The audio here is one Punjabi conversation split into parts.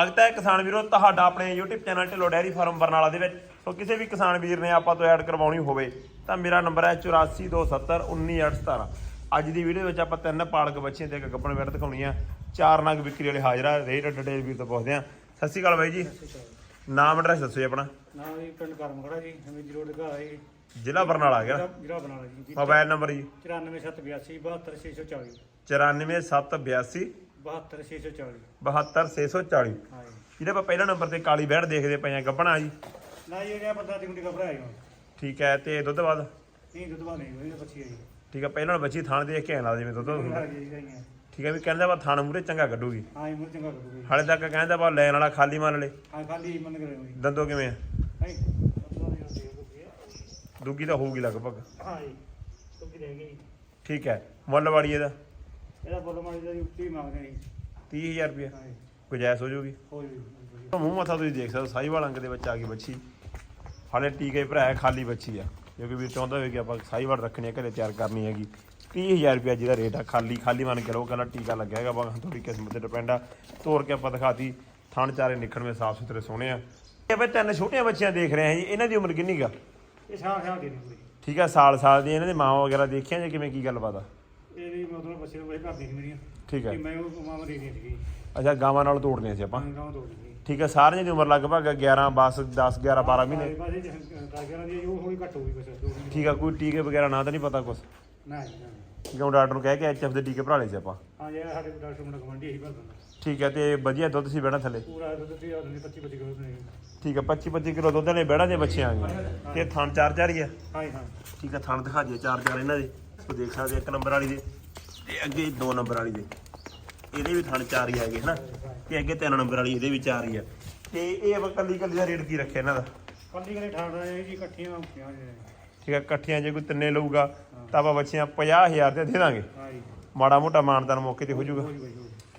ਸਵਾਗਤ ਹੈ ਕਿਸਾਨ ਵੀਰੋ ਤੁਹਾਡਾ ਆਪਣੇ YouTube channel Dhillon dairy farm Barnala ਦੇ ਵਿੱਚ। ਸੋ ਕਿਸੇ ਵੀ ਕਿਸਾਨ ਵੀਰ ਨੇ ਆਪਾਂ ਤੋਂ ਐਡ ਕਰਵਾਉਣੀ ਹੋਵੇ ਤਾਂ ਮੇਰਾ ਨੰਬਰ ਹੈ 8427191817 ਅੱਜ ਦੀ ਵੀਡੀਓ ਵਿੱਚ ਆਪਾਂ ਤਿੰਨ ਪਾਲਕ ਬੱਚੇ ਤੇ ਇੱਕ ਗੱਪਣ ਵੇਟ ਦਿਖਾਉਣੀ ਆ। ਚਾਰ ਨਗ ਵਿਕਰੀ ਵਾਲੇ ਹਾਜ਼ਰ ਆ ਰੇਟ ਡਿਟੇਲ ਵੀਰ ਤੋਂ ਪੁੱਛਦੇ ਆ। ਸਤਿ ਸ਼੍ਰੀ ਅਕਾਲ ਬਾਈ ਜੀ। ਨਾਮ ਐਡਰੈਸ ਦੱਸੋ ਜੀ ਆਪਣਾ। ਨਾ ਜੀ ਪਿੰਡ ਕਰਮਗੜਾ ਜੀ ਰੋਡ ਹੈ ਜ਼ਿਲ੍ਹਾ ਬਰਨਾਲਾ ਹੈਗਾ। ਜ਼ਿਲ੍ਹਾ ਜੀ ਮੋਬਾਈਲ ਨੰਬਰ ਜੀ। 94782 72640 94782 72640 72640 ਹਾਂ ਜੀ ਜਿਹਦੇ ਆਪਾਂ ਪਹਿਲਾ ਨੰਬਰ ਤੇ ਕਾਲੀ ਬੈੜ ਦੇਖਦੇ ਪਏ ਆ ਗੱਪਣਾ ਜੀ। ਨਾ ਜੀ ਇਹ ਬੰਦਾ ਤਿੰਨ ਘਬਰਾ ਆਇਆ ਠੀਕ ਹੈ ਤੇ ਦੁੱਧ ਬਾਅਦ? ਨਹੀਂ ਦੁੱਧ ਬਾ ਨਹੀਂ ਹੋਈ ਬੱਚੀ ਜੀ ਠੀਕ ਹੈ ਪਹਿਲਾਂ ਬੱਚੀ ਥਾਣ ਦੇਖ ਕੇ ਆਣਾ ਜਿਵੇਂ ਦੁੱਧ ਹੁੰਦਾ। ਠੀਕ ਹੈ ਵੀ ਕਹਿੰਦਾ ਵਾ ਥਾਣ ਮੂਰੇ ਚੰਗਾ ਕੱਢੂਗੀ। ਹਾਂ ਜੀ ਮੁਰ ਚੰਗਾ ਕਰੂਗੀ ਹਾਲੇ ਤੱਕ ਕਹਿੰਦਾ ਵਾ ਲੈਣ ਵਾਲਾ ਖਾਲੀ ਮੰਨ ਲੇ। ਹਾਂ ਖਾਲੀ ਮੰਨ ਕਰੇ ਦੰਦੋ ਕਿਵੇਂ ਆ? ਦੁੱਗੀ ਤਾਂ ਹੋਊਗੀ ਲਗਭਗ। ਹਾਂ ਜੀ ਤੁਕੀ ਰਹਿ ਗਈ। ਠੀਕ ਹੈ ਮੁੱਲ ਵਾੜੀ ਇਹਦਾ। ਇਹਦਾ ਬੋਲੋ ਮਾਰੀ ਦਾ ਜੀ ਉੱਤੀ ਮੰਗਦੇ ਜੀ। 30000 ਰੁਪਏ ਹਾਂ ਜੀ। ਗੁਜਾਇਸ਼ ਹੋ ਜਾਊਗੀ? ਹੋਈ ਮੂੰਹ ਮੱਥਾ ਤੁਸੀਂ ਦੇਖ ਸਕਦੇ ਹੋ ਸਾਈਵਾਲ ਅੰਗ ਦੇ ਵਿੱਚ ਆ ਗਈ ਬੱਚੀ। ਹਾਲੇ ਟੀਕੇ ਭਰਾ ਹੈ ਖਾਲੀ ਬੱਚੀ ਆ। ਕਿਉਂਕਿ ਵੀਰ ਚਾਹੁੰਦਾ ਹੋਵੇ ਕਿ ਆਪਾਂ ਸਾਈਵਾਲ ਰੱਖਣੀ ਹੈ ਘਰੇ ਤਿਆਰ ਕਰਨੀ ਹੈਗੀ। 30000 ਰੁਪਏ ਜਿਹਦਾ ਰੇਟ ਆ ਖਾਲੀ ਖਾਲੀ ਮੰਨ ਕੇ ਲਓ ਕਹਿੰਦਾ ਟੀਕਾ ਲੱਗਿਆ ਹੈਗਾ ਬਾ ਥੋੜੀ ਕਿਸਮਤ ਤੇ ਡਿਪੈਂਡ ਆ। ਤੋੜ ਕੇ ਆਪਾਂ ਦਿਖਾਤੀ ਥਣ ਚਾਰੇ ਨਿਖੜਵੇਂ ਸਾਫ਼ ਸੁਥਰੇ ਸੋਹਣੇ ਆ। ਇਹ ਬਈ ਤਿੰਨ ਛੋਟੀਆਂ ਬੱਚੀਆਂ ਦੇਖ ਰਹੇ ਆ ਜੀ ਇਹਨਾਂ ਦੀ ਉਮਰ ਕਿੰਨੀ ਗਾ ਇਹ ਸਾਲ ਸਾਲ ਦੀ ਨਹੀਂ ਪੂਰੀ ਠੀਕ ਆ ਸਾਲ ਸਾਲ ਦੀ ਇਹਨਾਂ ਦੇ ਮਾਂ ਵਗੈਰਾ ਦੇਖਿਆ ਜੇ ਕਿਵੇਂ ਕੀ ਗੱਲਬਾਤ ਆ? ਇਹ ਵੀ ਮਤਲਬ ਬੱਚੇ ਨੂੰ ਘਰ ਦੀ ਸੀ ਮੇਰੀਆਂ। ਠੀਕ ਹੈ। ਕਿ ਮੈਂ ਉਹ ਮਾਮਾ ਦੇ ਦਿੱਤੀ ਸੀਗੀ। ਅੱਛਾ ਗਾਵਾਂ ਨਾਲ ਤੋੜਨੇ ਸੀ ਆਪਾਂ? ਤੋੜ ਦਿੱਤੀ ਠੀਕ ਹੈ ਸਾਰਿਆਂ ਦੀ ਉਮਰ ਲਗਭਗ 11 12 10 11 12 ਮਹੀਨੇ? ਬਸ ਇਹ ਦਾਗਰਾਂ ਦੀ ਉਹ ਹੋਈ ਘੱਟ ਹੋਈ ਕੁਛ ਦੋ ਮਹੀਨੇ ਠੀਕ ਆ ਕੋਈ ਟੀਕੇ ਵਗੈਰਾ ਨਾ ਤਾਂ ਨਹੀਂ ਪਤਾ ਕੁਛ? ਨਾ ਜੀ, ਨਾ। ਕਿਉਂ ਡਾਕਟਰ ਨੂੰ ਕਹਿ ਕੇ ਐਚਐਫ ਦੇ ਟੀਕੇ ਭਰਾ ਲਏ ਸੀ ਆਪਾਂ? ਹਾਂ ਜੀ ਸਾਡੇ ਡਾਕਟਰ ਮੁੰਡਾ ਗਵੰਡੀ ਇਹੀ ਭਰ ਦਿੰਦਾ ਠੀਕ ਹੈ ਤੇ ਵਧੀਆ ਦੁੱਧ ਸੀ ਬਹਿਣਾ ਥੱਲੇ? ਪੂਰਾ ਦੁੱਧ ਦੀ ਆਦਮੀ 25 25 ਕਿਲੋ ਬਣਾਈ ਠੀਕ ਹੈ 25 25 ਕਿਲੋ ਦੁੱਧ ਨੇ ਬਹਿਣਾ ਦੇ ਬੱਚੇ ਆ ਗਏ ਤੇ ਥਣ ਚਾਰ ਚਾਰ ਹੀ ਆ? ਹਾਂ ਜੀ, ਹਾਂ। ਠੀਕ ਹੈ ਥਣ ਦਿਖਾ ਦਈਏ ਚਾਰ ਚਾਰ ਇਹਨਾਂ ਦੇ। ਸੋ ਦੇਖ ਸਕਦੇ ਇੱਕ ਨੰਬਰ ਵਾਲੀ ਦੇ ਤੇ ਅੱਗੇ ਦੋ ਨੰਬਰ ਵਾਲੀ ਦੇ। ਇਹਦੇ ਵੀ ਥਣ ਚਾਰ ਹੀ ਹੈਗੇ ਹਨਾ? ਤੇ ਅੱਗੇ ਤਿੰਨ ਨੰਬਰ ਵਾਲੀ ਇਹਦੇ ਵੀ ਚਾਰ ਹੀ ਆ। ਤੇ ਇਹ ਆਪਾਂ ਕੱਲੀ ਕੱਲੀ ਦਾ ਰੇਟ ਕੀ ਰੱਖਿਆ ਇਹਨਾਂ ਦਾ? ਕੱਲੀ ਕਲੇ ਠਾੜ ਰਹੇ ਜੀ ਇਕੱਠੀਆਂ ਹੁੰਦੀਆਂ ਜੀ ਠੀਕ ਹੈ ਇਕੱਠੀਆਂ ਜੇ ਕੋਈ ਤਿੰਨੇ ਲਊਗਾ ਤਾਂ ਆਪਾਂ ਬੱਚੀਆਂ 50000 ਤੇ ਦੇ ਦਾਂਗੇ। ਹਾਂ ਜੀ। ਮਾੜਾ ਮੋਟਾ ਮਾਨਦਾਨ ਮੌਕੇ ਤੇ ਹੋ ਜਾਊਗਾ।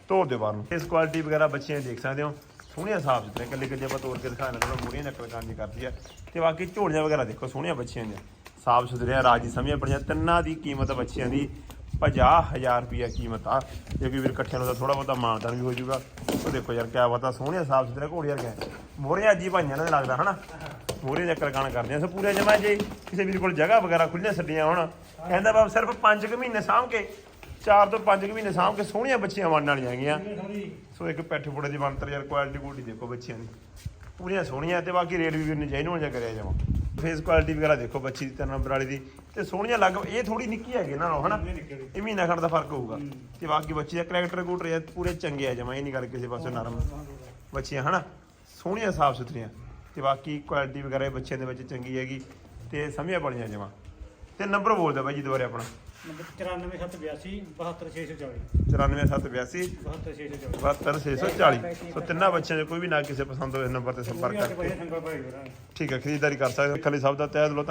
ਤੋੜ ਦੇ ਬਾਹਰ ਨੂੰ। ਇਸ ਕੁਆਲਿਟੀ ਵਗੈਰਾ ਬੱਚੀਆਂ ਦੇਖ ਸਕਦੇ ਹੋ। ਸੋਹਣੀਆਂ ਸਾਫ਼ ਸੁਥਰੇ ਕੱਲੇ ਕੱਲੇ ਆਪਾਂ ਤੋੜ ਕੇ ਦਿਖਾਣਾ ਥੋੜਾ ਮੂਰੀਆਂ ਨਕਲ ਕਾਂਜੀ ਕਰਦੀ ਆ। ਤੇ ਬਾਕੀ ਝੋਲੀਆਂ ਵਗੈਰਾ ਦੇਖੋ ਸੋਹਣੀਆਂ ਬੱਚੀਆਂ ਨੇ। ਸਾਫ਼ ਸੁਥਰੀਆਂ ਰਾਜੀ ਸਮਝੀਆਂ ਬੜੀਆਂ ਤਿੰਨਾਂ ਦੀ ਕੀਮਤ ਬੱਚਿਆਂ ਦੀ 50000 ਰੁਪਿਆ ਕੀਮਤ ਆ। ਜੇ ਕੋਈ ਵੀਰ ਇਕੱਠਿਆਂ ਨੂੰ ਤਾਂ ਥੋੜਾ ਬਹੁਤਾ ਮਾਨਦਾਨ ਵੀ ਹੋ ਜਾਊਗਾ। ਉਹ ਦੇਖੋ ਯਾਰ, ਕਿਆ ਬਤਾ, ਸੋਹਣਿਆ, ਸਾਫ਼ ਸੁਥਰੇ ਘੋੜੇ ਵਰਗੇ ਮੋਰੀਆਂ ਅੱਜ ਹੀ ਭਾਈਆਂ ਨਾਲ ਲੱਗਦਾ, ਹਨਾ? ਮੋਰੇ ਚੱਕਰ ਕਾਣ ਕਰਦੇ ਆ। ਸੋ ਪੂਰੇ ਜਮਾ ਜੇ ਕਿਸੇ ਵੀਰ ਕੋਲ ਜਗ੍ਹਾ ਵਗੈਰਾ ਖੁੱਲੀਆਂ ਛੱਡੀਆਂ ਹੋਣ, ਕਹਿੰਦਾ ਬਾਬ ਸਿਰਫ 5 ਕੁ ਮਹੀਨੇ ਸਾਂਭ ਕੇ 4 ਤੋਂ 5 ਕੁ ਮਹੀਨੇ ਸਾਂਭ ਕੇ ਸੋਹਣੀਆਂ ਬੱਚੀਆਂ ਵੰਡਣ ਵਾਲੀਆਂ ਹੈਗੀਆਂ। ਸੋ ਇੱਕ ਪੈਠ ਪੁੜੇ ਦੀ ਬਣਤਰ ਯਾਰ ਕੁਆਲਿਟੀ ਕੁਆਲਿਟੀ ਦੇਖੋ ਬੱਚਿਆਂ ਦੀ। ਪੂਰੀਆਂ ਸੋਹਣੀਆਂ ਤੇ ਬਾਕੀ ਰੇਟ ਵੀ ਵੀਰ ਨੇ ਚਾਹੀਨੂੰ ਜਾ ਕਰਿਆ ਜਾਵਾਂ। ਫੇਸ ਕੁਆਲਿਟੀ ਵਗੈਰਾ ਦੇਖੋ ਬੱਚੀ ਦੀ ਤਿੰਨ ਨੰਬਰ ਵਾਲੀ ਦੀ। ਤੇ ਸੋਹਣੀਆਂ ਲੱਗ ਇਹ ਥੋੜੀ ਨਿੱਕੀ ਹੈਗੀ ਨਾ ਹਨਾ? ਨਹੀਂ ਨਿਕਲੀ ਇਹ ਮਹੀਨਾ ਖੰਡ ਦਾ ਫ਼ਰਕ ਹੋਊਗਾ। ਤੇ ਬਾਕੀ ਬੱਚੀ ਦਾ ਕਰੈਕਟਰ ਕੂਟਰ ਇਹ ਪੂਰੇ ਚੰਗੇ ਆ ਜਮਾ ਇਹ ਨਹੀਂ ਗੱਲ ਕਿਸੇ ਪਾਸੇ ਨਰਮ। ਬੱਚੀਆਂ ਹਨਾ? ਸੋਹਣੀਆਂ ਸਾਫ਼ ਸੁਥਰੀਆਂ ਤੇ ਬਾਕੀ ਕੁਆਲਿਟੀ ਵਗੈਰਾ ਬੱਚਿਆਂ ਦੇ ਵਿੱਚ ਚੰਗੀ ਹੈਗੀ। ਤੇ ਸਮਝਿਆ ਬੜੀਆਂ ਜਮਾ। ਤੇ ਨੰਬਰ ਬੋਲ ਦਿਓ ਬਾਈ ਜੀ ਦੁਬਾਰੇ ਆਪਣਾ। ਨੰਬਰ 94782 72640 94782 72640 72640 ਸੋ ਤਿੰਨਾਂ ਬੱਚਿਆਂ ਦੇ ਕੋਈ ਵੀ ਨਾ ਕਿਸੇ ਪਸੰਦ ਹੋਵੇ ਨੰਬਰ ਤੇ ਸੰਪਰਕ ਕਰਕੇ। ਠੀਕ ਹੈ ਖਰੀਦਦਾਰੀ ਕਰ ਸਕਦੇ ਹੋ। ਖਾਲੀ ਸਭ ਦਾ ਤਹਿ ਦਿਲੋਂ ਧੰਨਵਾਦ।